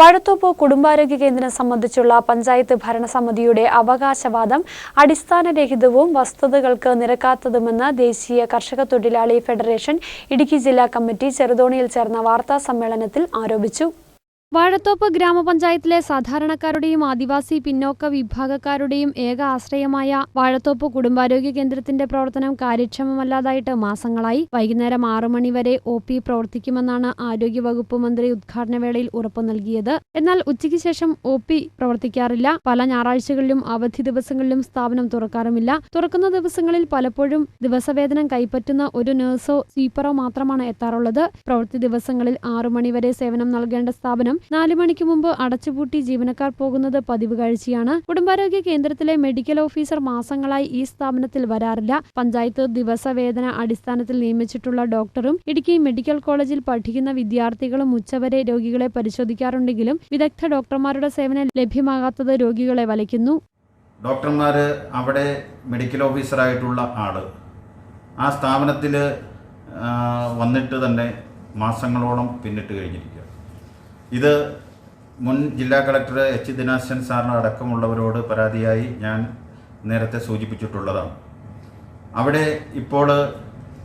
വാഴത്തോപ്പ് കുടുംബാരോഗ്യ കേന്ദ്രം സംബന്ധിച്ചുള്ള പഞ്ചായത്ത് ഭരണസമിതിയുടെ അവകാശവാദം അടിസ്ഥാനരഹിതവും വസ്തുതകൾക്ക് നിരക്കാത്തതുമെന്ന് ദേശീയ കർഷക തൊഴിലാളി ഫെഡറേഷൻ ഇടുക്കി ജില്ലാ കമ്മിറ്റി ചെറുതോണിയിൽ ചേർന്ന വാർത്താ സമ്മേളനത്തിൽ ആരോപിച്ചു. വാഴത്തോപ്പ് ഗ്രാമപഞ്ചായത്തിലെ സാധാരണക്കാരുടെയും ആദിവാസി പിന്നോക്ക വിഭാഗക്കാരുടെയും ഏക ആശ്രയമായ വാഴത്തോപ്പ് കുടുംബാരോഗ്യ കേന്ദ്രത്തിന്റെ പ്രവർത്തനം കാര്യക്ഷമമല്ലാതായിട്ട് മാസങ്ങളായി. വൈകുന്നേരം ആറു മണിവരെ ഒ പി പ്രവർത്തിക്കുമെന്നാണ് ആരോഗ്യവകുപ്പ് മന്ത്രി ഉദ്ഘാടന വേളയിൽ ഉറപ്പു നൽകിയത്. എന്നാൽ ഉച്ചയ്ക്ക് ശേഷം ഒ പി പ്രവർത്തിക്കാറില്ല. പല ഞായറാഴ്ചകളിലും അവധി ദിവസങ്ങളിലും സ്ഥാപനം തുറക്കാറുമില്ല. തുറക്കുന്ന ദിവസങ്ങളിൽ പലപ്പോഴും ദിവസവേതനം കൈപ്പറ്റുന്ന ഒരു നഴ്സോ സ്വീപ്പറോ മാത്രമാണ് എത്താറുള്ളത്. പ്രവൃത്തി ദിവസങ്ങളിൽ ആറു മണിവരെ സേവനം നൽകേണ്ട സ്ഥാപനം നാലു മണിക്ക് മുമ്പ് അടച്ചുപൂട്ടി ജീവനക്കാർ പോകുന്നത് പതിവ് കാഴ്ചയാണ്. കുടുംബാരോഗ്യ കേന്ദ്രത്തിലെ മെഡിക്കൽ ഓഫീസർ മാസങ്ങളായി ഈ സ്ഥാപനത്തിൽ വരാറില്ല. പഞ്ചായത്ത് ദിവസവേതന അടിസ്ഥാനത്തിൽ നിയമിച്ചിട്ടുള്ള ഡോക്ടറും ഇടുക്കി മെഡിക്കൽ കോളേജിൽ പഠിക്കുന്ന വിദ്യാർത്ഥികളും ഉച്ചവരെ രോഗികളെ പരിശോധിക്കാറുണ്ടെങ്കിലും വിദഗ്ധ ഡോക്ടർമാരുടെ സേവനം ലഭ്യമാകാത്തത് രോഗികളെ വലയ്ക്കുന്നു. ഡോക്ടർമാർ അവിടെ മെഡിക്കൽ ഓഫീസറായിട്ടുള്ള ആൾ. ആ സ്ഥാപനത്തിൽ വന്നിട്ട് തന്നെ മാസങ്ങളോളം പിന്നിട്ട് കഴിഞ്ഞിരിക്കുക. ഇത് മുൻ ജില്ലാ കളക്ടർ എച്ച് ദിനാശൻ സാറിന് അടക്കമുള്ളവരോട് പരാതിയായി ഞാൻ നേരത്തെ സൂചിപ്പിച്ചിട്ടുള്ളതാണ്. അവിടെ ഇപ്പോൾ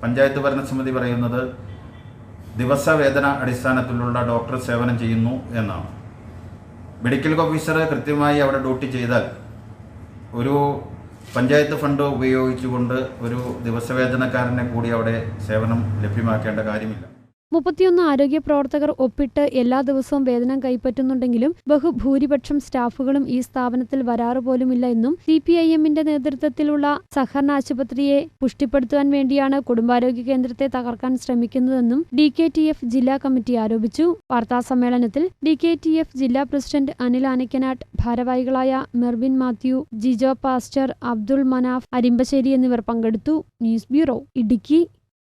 പഞ്ചായത്ത് ഭരണസമിതി പറയുന്നത് ദിവസവേതന അടിസ്ഥാനത്തിലുള്ള ഡോക്ടർ സേവനം ചെയ്യുന്നു എന്നാണ്. മെഡിക്കൽ ഓഫീസർ കൃത്യമായി അവിടെ ഡ്യൂട്ടി ചെയ്താൽ ഒരു പഞ്ചായത്ത് ഫണ്ട് ഉപയോഗിച്ചുകൊണ്ട് ഒരു ദിവസവേതനക്കാരനെ കൂടി അവിടെ സേവനം ലഭ്യമാക്കേണ്ട കാര്യമില്ല. മുപ്പത്തിയൊന്ന് ആരോഗ്യ പ്രവർത്തകർ ഒപ്പിട്ട് എല്ലാ ദിവസവും വേതനം കൈപ്പറ്റുന്നുണ്ടെങ്കിലും ബഹുഭൂരിപക്ഷം സ്റ്റാഫുകളും ഈ സ്ഥാപനത്തിൽ വരാറ് പോലുമില്ല എന്നും സി പി ഐ എമ്മിന്റെ നേതൃത്വത്തിലുള്ള സഹകരണ ആശുപത്രിയെ പുഷ്ടിപ്പെടുത്തുവാൻ വേണ്ടിയാണ് കുടുംബാരോഗ്യ കേന്ദ്രത്തെ തകർക്കാൻ ശ്രമിക്കുന്നതെന്നും ഡി കെ ടി എഫ് ജില്ലാ കമ്മിറ്റി ആരോപിച്ചു. വാർത്താസമ്മേളനത്തിൽ ഡി കെ ടി എഫ് ജില്ലാ പ്രസിഡന്റ് അനിൽ ആനക്കനാട്ട് ഭാരവാഹികളായ മെർവിൻ മാത്യു ജിജോ പാസ്റ്റർ അബ്ദുൾ മനാഫ് അരിമ്പശ്ശേരി എന്നിവർ പങ്കെടുത്തു. News bureau Idukki.